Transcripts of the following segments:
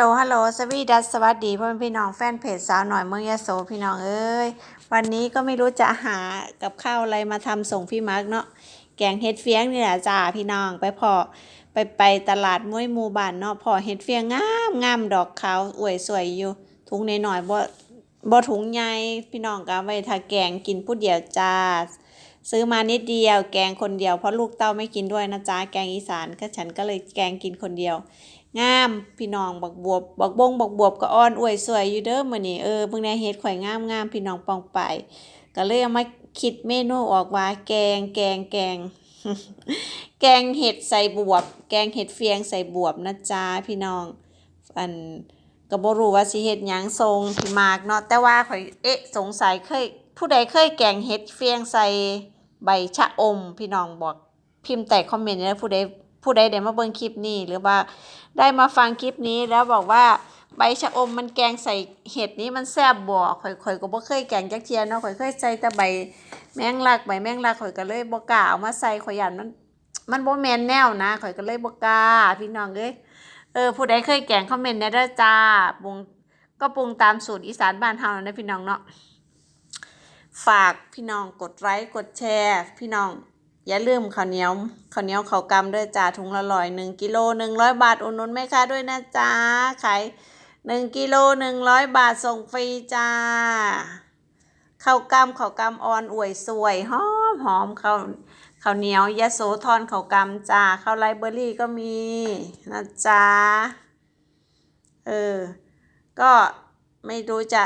โหลฮัลโหลสวีดัสสวัสดีพ่อพี่น้องแฟนเพจสาวหน่อยเมืองยะโสพี่น้องเอ้ยวันนี้ก็ไม่รู้จะหากับข้าวอะไรมาทำส่งพี่มาร์กเนาะแกงเฮ็ดเฟียงนี่แหละจ้าพี่น้องไปพอไปไปตลาดม้วยหมู่บ้านเนาะพอเฮ็ดเฟียงงามงามดอกขาวอวยสวยอยู่ถุงน้อยๆบ่บ่ถุงใหญ่พี่น้องก็ไว้ถ้าแกงกินผู้เดียวจ้า ซื้อมานิดเดียว แกงคนเดียวเพราะลูกเต้าไม่กินด้วยนะจ๊ะแกงอีสานก็ฉันก็เลยแกงกินคนเดียวงามพี่น้องบักบวบบักบงบักบวบก็อ่อนอวยสวยอยู่เด้อมื้อนี้เออเบิ่งแหน่เฮ็ดข่อยงามงามพี่น้องปองไปก็เลยเอามาคิดเมนูออกว่า แกงแกงแกง แกงเห็ดใส่บวบ แกงเห็ดเฟียงใส่บวบนะจ๊ะพี่น้องอันก็บ่รู้ว่าสิเฮ็ดหยังทรงพี่มากเนาะแต่ว่าข่อยเอ๊ะสงสัยเคย ผู้ใดเคยแกงเห็ดเฟียงใส่ใบชะอม พี่น้องบอกพิมพ์แต่คอมเมนต์นะผู้ใดผู้ใดได้มาเบิ่งคลิปนี้หรือว่าได้มาฟังคลิปนี้แล้วบอกว่าใบชะอมมันแกงใส่เห็ดนี้มันแซ่บบ่ข่อยข่อยก็บ่เคยแกงจักเทียเนาะข่อยเคยใส่แต่ใบแมงลักใบแมงลักข่อยก็เลยบ่กล้าเอามาใส่ข่อยยันมันมันบ่แม่นแนวนะข่อยก็เลยบ่กล้าพี่น้องเอ้ยเออผู้ใดเคยแกงคอมเมนต์แน่เด้อจ้าปรุงก็ปรุงตามสูตรอีสานบ้านเฮานะพี่น้องเนาะ ฝากพี่น้องกดไลค์กดแชร์ พี่น้อง อย่าลืมข้าวเหนียวข้าวเหนียวข้าวกำด้วยจ้าถุงละร้อยหนึ่งกิโลหนึ่งร้อยบาทอุดหนุนแม่ค้าด้วยนะจ้าขายหนึ่งกิโลหนึ่งร้อยบาทส่งฟรีจ้าข้าวกำข้าวกำอ่อนอวยสวยหอมหอมข้าวข้าวเหนียวยะโสธรข้าวกำจ้าข้าวไรเบอรี่ก็มีนะจ้าเออก็ไม่รู้จะ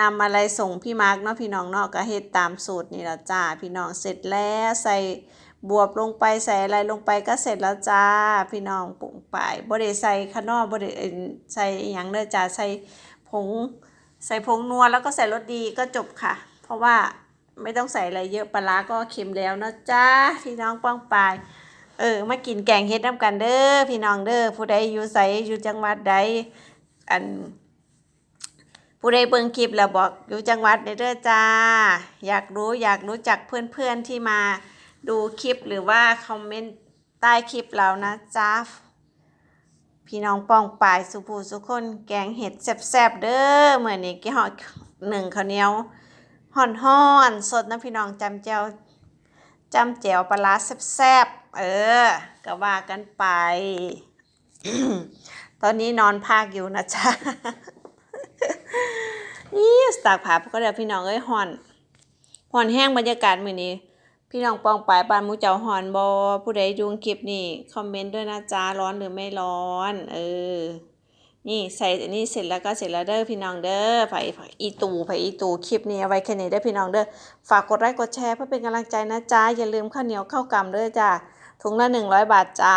นำอะไรส่งพี่มาร์กเนาะพี่น้องเนาะก็เฮ็ดตามสูตรนี่แล้วจ้าพี่น้องเสร็จแล้วใส่บวบลงไปใส่อะไรลงไปก็เสร็จแล้วจ้าพี่น้องปรุงไปบ่ได้ใส่ขนอบ่ได้ใส่อิหยังเด้อจ้าใส่ผงใส่ผงนัวแล้วก็ใส่รสดีก็จบค่ะ เพราะว่าไม่ต้องใส่อะไรเยอะปลาร้าก็เค็มแล้วนะจ้าพี่น้องป้องปายเออมากินแกงเฮ็ดน้ำกันเด้อพี่น้องเด้อผู้ใดอยู่ไสอยู่จังหวัดใดอัน ผู้ใดเบิ่งคลิปแล้วบอกอยู่จังหวัดใดเด้อจ้า อยากรู้อยากรู้จักเพื่อนๆที่มาดูคลิปหรือว่าคอมเมนต์ใต้คลิปเรานะจ้าพี่น้องป้องปายสุภูสุคนแกงเห็ดแซ่บๆเด้อเหมือนนี้กี่ห่อหนึ่งข้าวเหนียวห่อนห่อนสดนะพี่น้องจำแจวจำแจวปลาร้าแซ่บๆเออก็ว่ากันไป ตอนนี้นอนภาคอยู่นะจ๊ะ นี่สตากผาก็เดี๋ยวพี่น้องเอ้ยฮอนฮอนแห้งบรรยากาศมื้อนี้ พี่น้องปองปายปานมูเจ้าฮอนบ่ผู้ใดดูคลิปนี่คอมเมนต์ด้วยนะจ๊ะร้อนหรือไม่ร้อน เออ นี่ใส่อันนี้เสร็จแล้วก็เสร็จแล้วเด้อพี่น้องเด้อไผอีตู่ไผอีตู่คลิปนี้เอาไว้แค่นี้เด้อพี่น้องเด้อฝากกดไลค์กดแชร์เพื่อเป็นกำลังใจนะจ๊ะอย่าลืมข้าวเหนียวข้าวกำเด้อจ้าถุงละ100บาทจ้า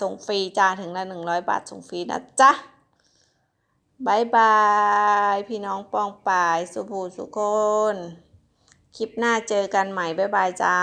ส่งฟรีจ้าถึงละ100บาทส่งฟรีนะจ๊ะ บายบาย พี่น้องปองป่าย สุภูสุคน คลิปหน้าเจอกันใหม่บายบายจ้า